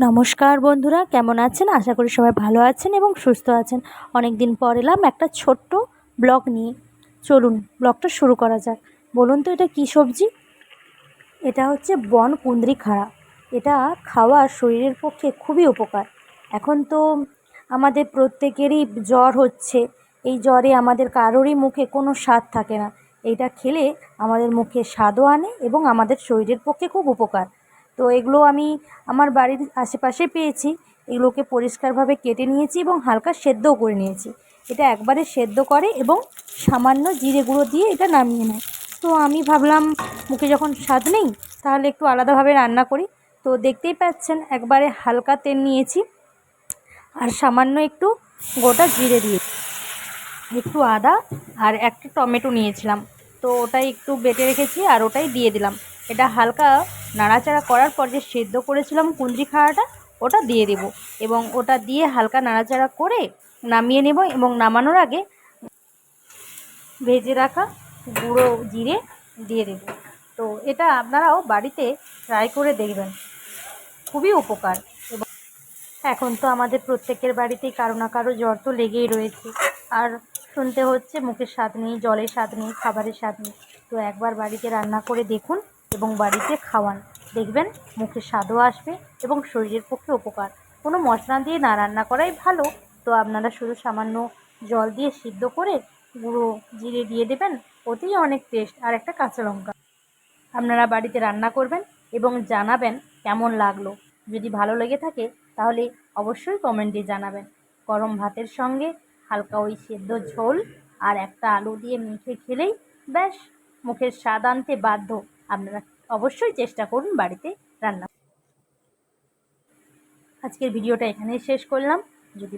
নমস্কার বন্ধুরা, কেমন আছেন? আশা করি সবাই ভালো আছেন এবং সুস্থ আছেন। অনেক দিন পর এলাম একটা ছোট্ট ব্লগ নিয়ে। চলুন, ব্লগটা শুরু করা যাক। বলুন তো এটা কী সবজি? এটা হচ্ছে বন কুন্দ্রি খাড়া। এটা খাওয়া শরীরের পক্ষে খুবই উপকার। এখন তো আমাদের প্রত্যেকেরই জ্বর হচ্ছে। এই জ্বরে আমাদের কারোরই মুখে কোনো স্বাদ থাকে না। এইটা খেলে আমাদের মুখে স্বাদও আনে এবং আমাদের শরীরের পক্ষে খুব উপকার। তো এগুলো আমি আমার বাড়ির আশেপাশে পেয়েছি। এগুলোকে পরিষ্কারভাবে কেটে নিয়েছি এবং হালকা সেদ্ধও করে নিয়েছি। এটা একবারে সেদ্ধ করে এবং সামান্য জিরে গুঁড়ো দিয়ে এটা নামিয়ে নেয়। তো আমি ভাবলাম, মুখে যখন স্বাদ নেই, তাহলে একটু আলাদাভাবে রান্না করি। তো দেখতেই পাচ্ছেন, একবারে হালকা তেল নিয়েছি আর সামান্য একটু গোটা জিরে দিয়ে। একটু আদা আর একটা টমেটো নিয়েছিলাম। তো ওটাই একটু বেটে রেখেছি আর ওটাই দিয়ে দিলাম। এটা হালকা নাড়াচাড়া করার পর যে সেদ্ধ করেছিলাম কুঞ্জি খাড়াটা ওটা দিয়ে দেব। এবং ওটা দিয়ে হালকা নাড়াচাড়া করে নামিয়ে নেব এবং নামানোর আগে ভেজে রাখা গুঁড়ো জিরে দিয়ে দেব। তো এটা আপনারাও বাড়িতে ট্রাই করে দেখবেন। খুবই উপকার। এবং এখন তো আমাদের প্রত্যেকের বাড়িতেই কারও না কারও জ্বর তো লেগেই রয়েছে। আর শুনতে হচ্ছে মুখের স্বাদ নেই, জলের স্বাদ নেই, খাবারের স্বাদ নেই। তো একবার বাড়িতে রান্না করে দেখুন। এবং বাড়িতে খাওয়ান। দেখবেন মুখে স্বাদও আসবে এবং শরীরের পক্ষে উপকার। কোনো মশলা দিয়ে না রান্না করাই ভালো। তো আপনারা শুধু সামান্য জল দিয়ে সিদ্ধ করে গুঁড়ো জিরে দিয়ে দেবেন, ওতেই অনেক টেস্ট আর একটা কাঁচা লঙ্কা। আপনারা বাড়িতে রান্না করবেন এবং জানাবেন কেমন লাগল। যদি ভালো লেগে থাকে, তাহলে অবশ্যই কমেন্টে জানাবেন। গরম ভাতের সঙ্গে হালকা ওই সেদ্ধ ঝোল আর একটা আলু দিয়ে মেখে খেলেই ব্যাস, মুখের স্বাদ আনতে বাধ্য। আপনারা অবশ্যই চেষ্টা করুন বাড়িতে রান্না। আজকের ভিডিওটা এখানেই শেষ করলাম। যদি